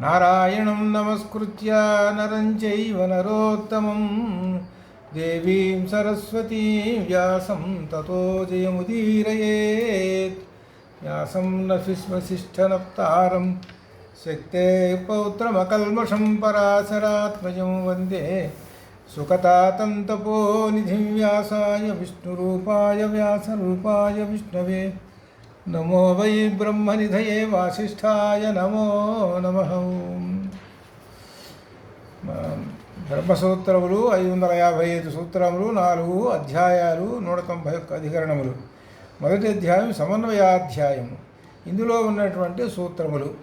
నారాయణం నమస్కృత్య నరం చైవ నరోత్తమం. దేవీం సరస్వతీం వ్యాసం తతో జయముదీరయేత్. వ్యాసం నశిష్మశిష్టనప్తారం. శక్తే పౌత్రమకల్మషం పరాశరాత్మజం వందే. సుఖతాతం తపోనిధిం వ్యాసాయ విష్ణురూపాయ వ్యాసరూపాయ విష్ణవే. నమో వై బ్రహ్మనిధయే వాసిష్ఠాయ నమో నమ. బ్రహ్మసూత్రములు ఐదు వందల యాభై ఐదు సూత్రములు నాలుగు అధ్యాయాలు నూట తొంభై ఒక్క అధికరణములు. మొదటి అధ్యాయం సమన్వయాధ్యాయం ఇందులో ఉన్నటువంటి సూత్రములు.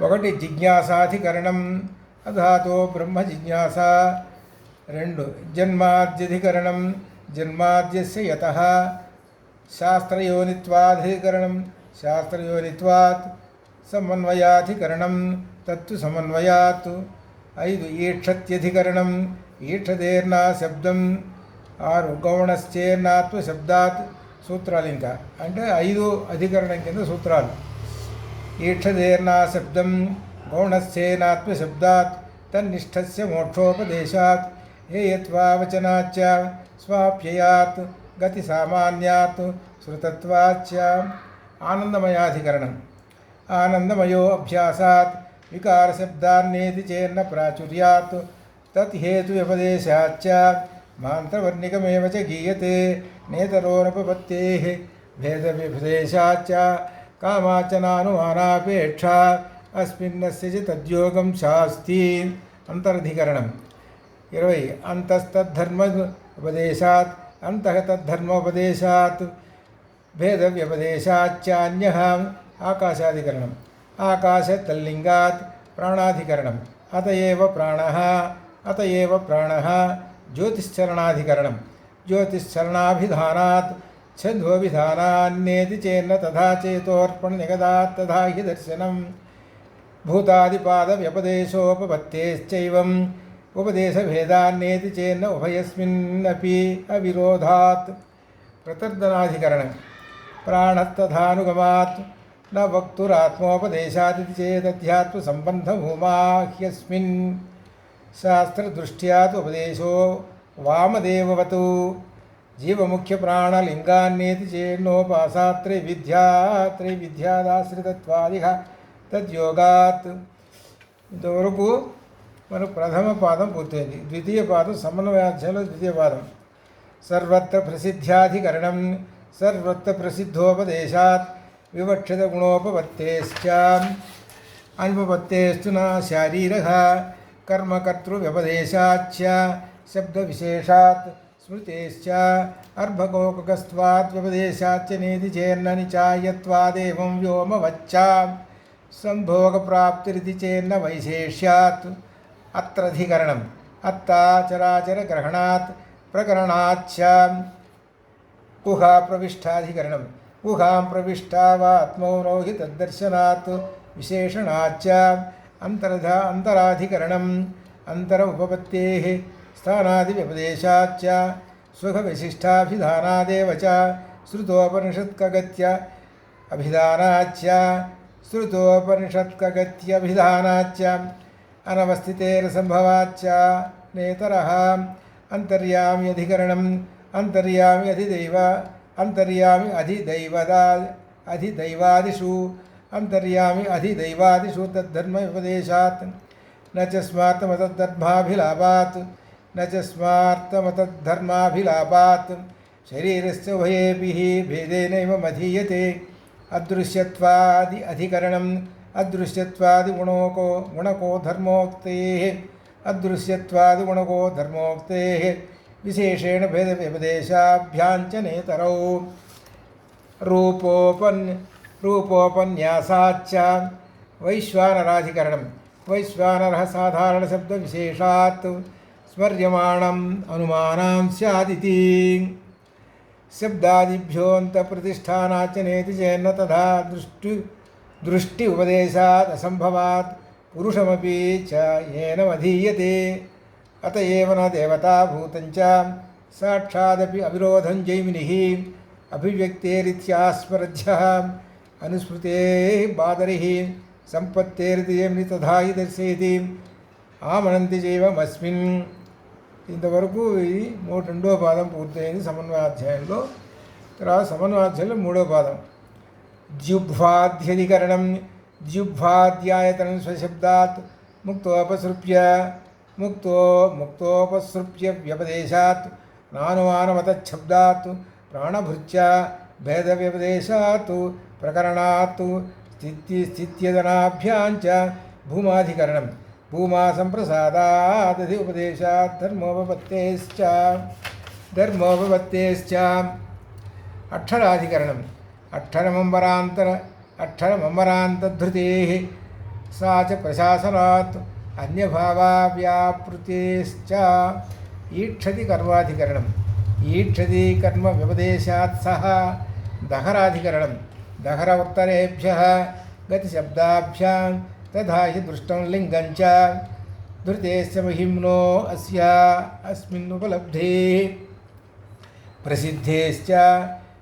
ఒకటి జిజ్ఞాసాధికరణం అధాతో బ్రహ్మ జిజ్ఞాస. రెండు జన్మాద్యధికరణం జన్మాద్యస్య యత. శాస్త్రయోనిత్వాధికరణం శాస్త్రయోనిత్వాత్ సమన్వయాధికరణం తత్తు సమన్వయాత్. ఐదు ఈక్షత్యధికరణం ఈక్షదేర్నా శబ్దం ఆరు గౌణశ్చేర్నాత్వ శబ్దాత్ సూత్రాలు ఇంకా. అంటే ఐదు అధికరణం కింద సూత్రాలు. ఈక్షదేర్నా శబ్దం గౌణశ్చేనాత్మ శబ్దాత్ తన్నిష్టస్య మోక్షోపదేశాత్ హేయత్వావచనాచ స్వాప్యయాత్. గతి సామాన్యాత్ శృతత్వాచ్చ ఆనందమయాధికరణం ఆనందమయో అభ్యాసాత్ వికారశబ్దాన్నేది చేన్న ప్రాచుర్యాత్ తత్ హేతు వ్యపదేశాచ్చ మాంత్రవర్ణికమేవ చ గీయతే నేతరోనపత్తే భేద వ్యపదేశాచ్చ కామాచనానుమానాపేక్ష అస్మిన్నస్య చ తద్యోగం శాస్తి అంతరధికరణం ఇరవై అంతస్తద్ధర్మ ఉపదేశాత్ अन्तः तद्धर्मोपदेशात् भेदव्यपदेशाच्चान्यः आकाशाधिकरणम्, आकाशतल्लिङ्गात् प्राणाधिकरणम्, अत एव प्राणः, अत एव प्राणः ज्योतिश्चरणाधिकरणं ज्योतिश्चरणाभिधानात् छन्द्वभिधानान्येति चेन्न तथा चेतोऽर्पणनिगदात् तथा हि दर्शनं भूतादिपादव्यपदेशोपपत्तेश्चैवं ఉపదేశభేదాన్నేతి చేన్న ఉభయస్మిన్నపి అవిరోధాత్. ప్రతర్దనాధికరణం ప్రాణస్తథానుగమాత్ న వక్తురాత్మోపదేశాదితి చేదధ్యాత్మసంబంధభూమాహ్యస్మిన్ శాస్త్రదృష్ట్యాత్ ఉపదేశో వామదేవవతు. జీవముఖ్యప్రాణలింగాన్నేతి చేన్నోపాసా త్రైవిద్యా త్రైవిద్యాదాశ్రితత్వాదిహ తద్యోగాత్. ఇంతవరకు మనకు ప్రథమ పాదం పూర్తయింది. ద్వితీయ పాదం సమన్వయాధ్యాయంలో ద్వితీయ పాదం. సర్వత్ర ప్రసిద్ధ్యాధికరణం సర్వత్ర ప్రసిద్ధోపదేశాత్ వివక్షిత గుణోపపత్తేశ్చ అనుపపత్తేస్తు నా శారీరక కర్మకర్తృవ్యపదేశాచ్చ శబ్దవిశేషాత్ స్మృతేశ్చ అర్భకోకస్త్వాత్ వ్యపదేశాచ్చ నేతి చేన్న నిచాయత్వాదేవం వ్యోమవచ్చ సంభోగప్రాప్తిరితి చేన్న వైశేష్యాత్ अत्रधिकरण अत्ताचराचर चराचरग्रहणात् प्रकरणाच्च गुहा प्रविष्टाधिकरण गुहां प्रविष्टा व आत्मनो हि तद्दर्शनात् विशेषणाच्च अन्तरधा अन्तराधिकरणम्। अन्तर उपपत्तेः स्थानादिव्यपदेशाच्च सुखविशिष्टाभिधानादेव च श्रुतोपनिषत्कगत्य अभिधानाच्च श्रुतोपनिषत्कगत्यभिधानाच्च అనవస్థితేరసంభవాచ్చ నేతరः. అంతర్యామ్యధికరణం అంతర్యామి అధిదైవ అంతర్యామి అధిదైవదా అధిదైవాదిషు అంతర్యామి అధిదైవాదిషు తద్ధర్మ ఉపదేశాత్ న చ స్మార్తమతద్ధర్మాభిలాపాత్ న శరీరస్య ఉభయేపి భేదేనైవ మధీయతే. అదృశ్యత్వాది అధికరణం अदृश्यवादिगुणोको गुणको धर्मोक्तेः अदृश्यवादिगुणको धर्मोक्तेः विशेषेण भेदव्यपदेशाभ्याञ्च नेतरौ रूपोपन्, रूपोपन्यासाच्च वैश्वानराधिकरणं। वैश्वानरः साधारणशब्दविशेषात् स्मर्यमाणम् अनुमानां स्यादिति। शब्दादिभ्योऽन्तप्रतिष्ठानाच्च नेति चेन्न तथा दृष्टि దృష్టి ఉపదేశాత్ అసంభవాత్ పురుషమపి చ ఏనమధీయతే. అత ఏవ దేవతాభూతంచ సాక్షాదపి అవిరోధం జైమిని అభివ్యక్తేరిత్యాస్మరధ్య అనుస్మృతే బాదరి సంపత్తేరిదేమిని తథాయి దర్శయతి. ఆమనంతి జైవమస్మిన్. ఇంతవరకు ఇది మూడు రెండో పాదం పూర్తయింది సమన్వయాధ్యాయంలో. తర్వాత సమన్వయాధ్యాయంలో మూడో పాదం. जिह्वाध्यधिकरणं जिह्वाध्यायतनं स्वशब्दात् मुक्तोपसृप्य, मुक्तो, मुक्तोपसृप्य व्यपदेशात्, नानुमानमतच्छब्दात् प्राणभृत्या भेदव्यपदेशात्, प्रकरणात्, स्थिति स्थित्यदनाभ्याञ्च भूमाधिकरण भूमा सम्प्रसादादधि उपदेशात् धर्मोपपत्तेश्च धर्मोपपत्तेश्च। अक्षराधिकरणं అక్షరమంబరాంతర అక్షరమంబరాంతధృతే సా చ ప్రశాసనాత్ అన్యభావావ్యాపృతేశ్చ ఈక్షతి కర్మాధికరణం. ఈక్షతి కర్మ వ్యపదేశాత్ సహ దహరాధికరణం. దహర ఉత్తరేభ్య గతిశబ్దాభ్యాం తథా హి దృష్టం లింగం చ ధృతేశ్చ మహిమ్నో అస్య అస్మిన్ ఉపలబ్ధే ప్రసిద్ధేశ్చ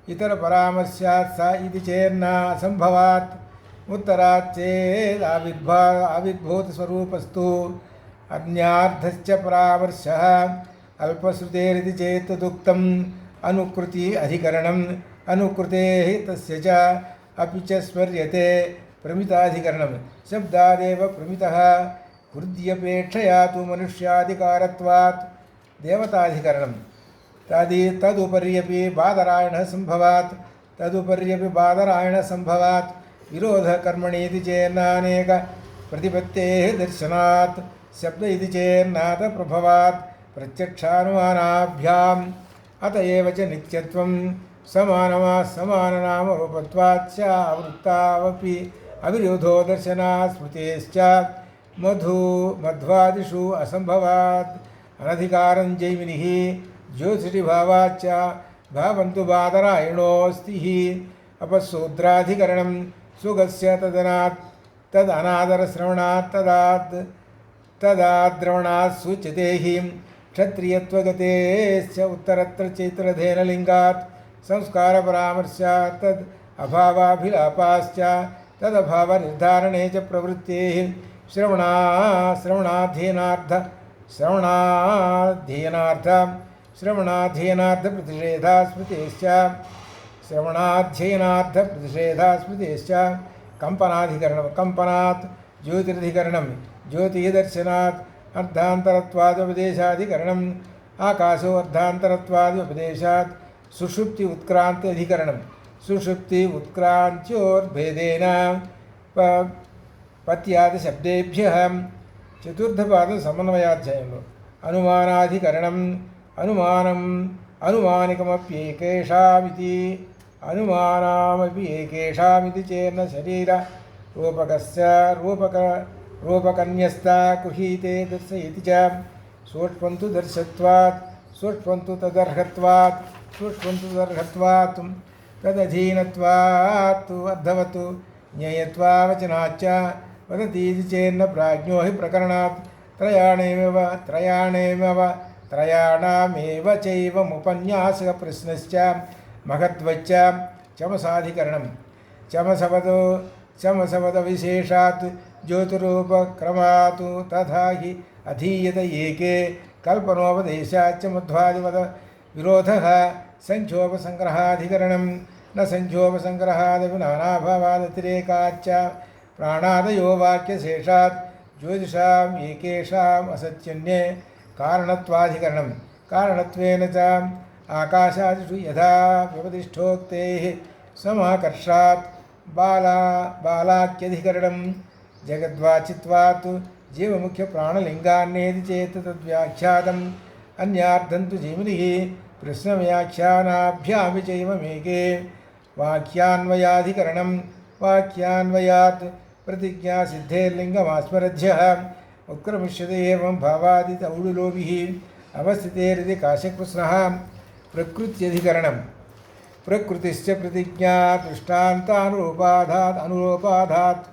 इतर इतरपरामस्यात् स इति चेन्न असम्भवात् उत्तराच्चेदाविद्भा आविद्भूतस्वरूपस्तु अन्यार्थश्च परामर्शः अल्पश्रुतेरिति चेत् तदुक्तम्। अनुकृति अधिकरणम्। अनुकृतेः तस्य च अपि च स्मर्यते प्रमिताधिकरणं शब्दादेव प्रमितः। हृद्यपेक्षया तु मनुष्याधिकारत्वात्। देवताधिकरणं तदि तदुपर्यपि बादरायणसम्भवात् तदुपर्यपि बादरायणसम्भवात् विरोधकर्मणि इति चेन्नानेकप्रतिपत्तेः दर्शनात्। शब्द इति चेन्नाथप्रभवात् प्रत्यक्षानुमानाभ्याम्। अत एव च नित्यत्वं समानवा समाननामरूपत्वाच्च आवृत्तावपि अविरोधो दर्शनात् स्मृतेश्च मधु मध्वादिषु असम्भवात्। अनधिकारं जैमिनिः। అవిరోధో దర్శనా స్మృతేశ్చ మధు మధ్వాదిషు అసంభవాత్ అనధికారం జైమిని జ్యోతిషిభావాచ్చ భావంతు బాదరాయణోస్తి అపశూద్రాధికరణం సుగస్య తదనాత్ తదనాదరశ్రవణాత్ తదాత్ తదాద్రవణాత్ సూచ్యతే హి క్షత్రియత్వగతేశ్చ ఉత్తరత్ర చైత్రధేనలింగాత్ సంస్కారపరామర్శాత్ श्रवणाध्ययनार्थ श्रवणाध्ययनार्थप्रतिषेधा स्मृतिश्च श्रवणाध्ययनार्थप्रतिषेधा स्मृतिश्च कंपनाधिकरण कंपनात् ज्योतिरधिकरण ज्योतिदर्शनात् अर्धान्तरत्वादुपदेशाधिकरणम् आकाशो अर्धान्तरत्वादुपदेशात् सुषुप्ति उत्क्रांति अधिकरणं सुषुप्ति उत्क्रांत्योर्भेदेन पत्यादि शब्देभ्यः चतुर्थपाद समन्वयाध्यायं अनुमानाधिकरणं అర్ధాంతరత్వాదుపదేశాత్ అనుమానం అనుమానికమప్యేకేషామితి. అనుమానామపి ఏకేషామితి చేర్ణ శరీర రూపకస్య రూపక రూపకన్యస్త కుహీతే దర్శయతి చ. సూక్ష్మంతు దర్శత్వాత్ సూక్ష్మంతు తదర్హత్వాత్ సూక్ష్మంతు తదర్హత్వాత్ తదధీనత్వాత్ అర్ధవత్. జ్ఞేయత్వావచనాచ్చ వదతీతి చేన్న ప్రాజ్ఞో హి ప్రకరణాత్. త్రయాణేమవ త్రయాణేమవ त्रयाणामेव चैवमुपन्यासः प्रश्नश्च महत्वच्च चमसाधिकरणं चमसवदो चमसवदविशेषात् ज्योतिरूपक्रमात् तथा हि अधीयत एके कल्पनोपदेशाच्च मध्वादिवद विरोधः सङ्ख्योपसङ्ग्रहाधिकरणं न सङ्ख्योपसङ्ग्रहादपि नानाभावादतिरेकाच्च प्राणादयो वाक्यशेषात् ज्योतिषाम् एकेषाम् असत्यन्ये కారణత్వాధికరణం. కారణత్వేన చ ఆకాశాదిషు యథా వ్యవతిష్టోక్తే సమాకర్షాత్ బాలా బాలాఖ్యధికరణం. జగద్వాచిత్వాత్ జీవముఖ్య ప్రాణలింగాన్నేది చేత తద్వ్యాఖ్యాతం. అన్యార్థం తు జీవిని ప్రశ్నవ్యాఖ్యానాభ్యామి చైవమేకే వాక్యాన్వయాధికరణం. వాక్యాన్వయాత్ ప్రతిజ్ఞా उत्क्रमिष्यते एवं भावादित औडुलोभिः अवस्थितेरिति काशकृत्स्नः प्रकृत्यधिकरणं प्रकृतिश्च प्रतिज्ञा दृष्टान्तानुरूपाधात् अनुरूपाधात्।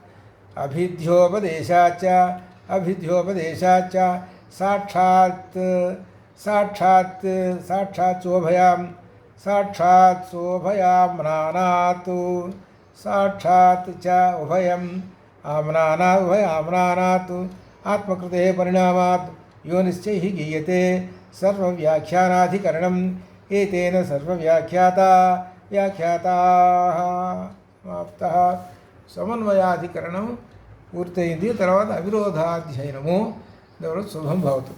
अभिध्योपदेशाच्च अभिध्योपदेशाच्च साक्षात् साक्षात् साक्षात् शोभयां साक्षात् शोभयाम्नानात् साक्षात् च उभयम्, आम्नाना उभय आम्नानात् ఉభయ ఆమ్నానాత్ ఆత్మకృతే పరిణామాత్ యోనిశ్చై గీయతే సర్వవ్యాఖ్యానాధికరణం ఏతేన సర్వవ్యాఖ్యాత వ్యాఖ్యాతా సమాప్త సమన్వయాధికరణం పూర్తయింది తర్వాత అవిరోధాధ్యయనము శుభం భవతు